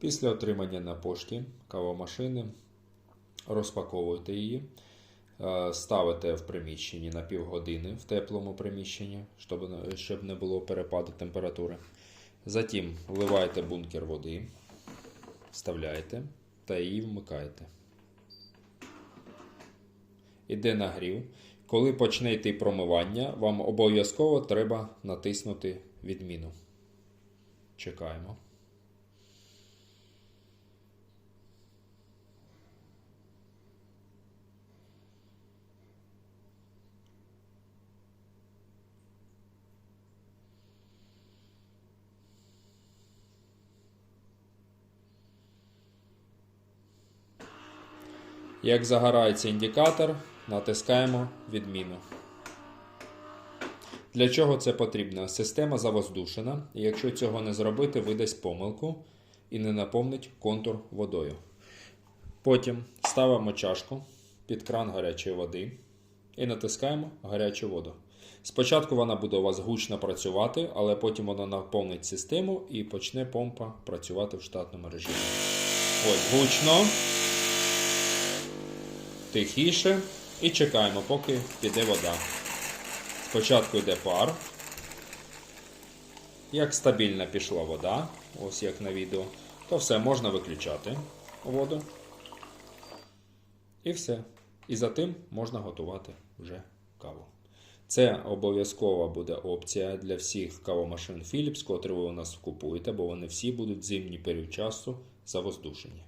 Після отримання на пошті кавомашини розпаковуєте її, е, ставите в приміщенні на півгодини в теплому приміщенні, щоб, не- було перепаду температури. Затім вливаєте бункер води, вставляєте та її вмикаєте. Іде нагрів. Коли почне йти промивання, вам обов'язково треба натиснути відміну. Чекаємо. Як загорається індикатор, натискаємо відміну. Для чого це потрібно? Система завоздушена, і якщо цього не зробити, видасть помилку і не наповнить контур водою. Потім ставимо чашку під кран гарячої води і натискаємо гарячу воду. Спочатку вона буде у вас гучно працювати, але потім вона наповнить систему і почне помпа працювати в штатному режимі. Ось гучно тихіше і чекаємо, поки піде вода. Спочатку йде пар. Як стабільно пішла вода, ось як на відео, то все можна виключати воду. І все. І за тим можна готувати вже каву. Це обов'язкова буде опція для всіх кавомашин Philips, котрі ви у нас купуєте, бо вони всі будуть зимній період часу завоздушені.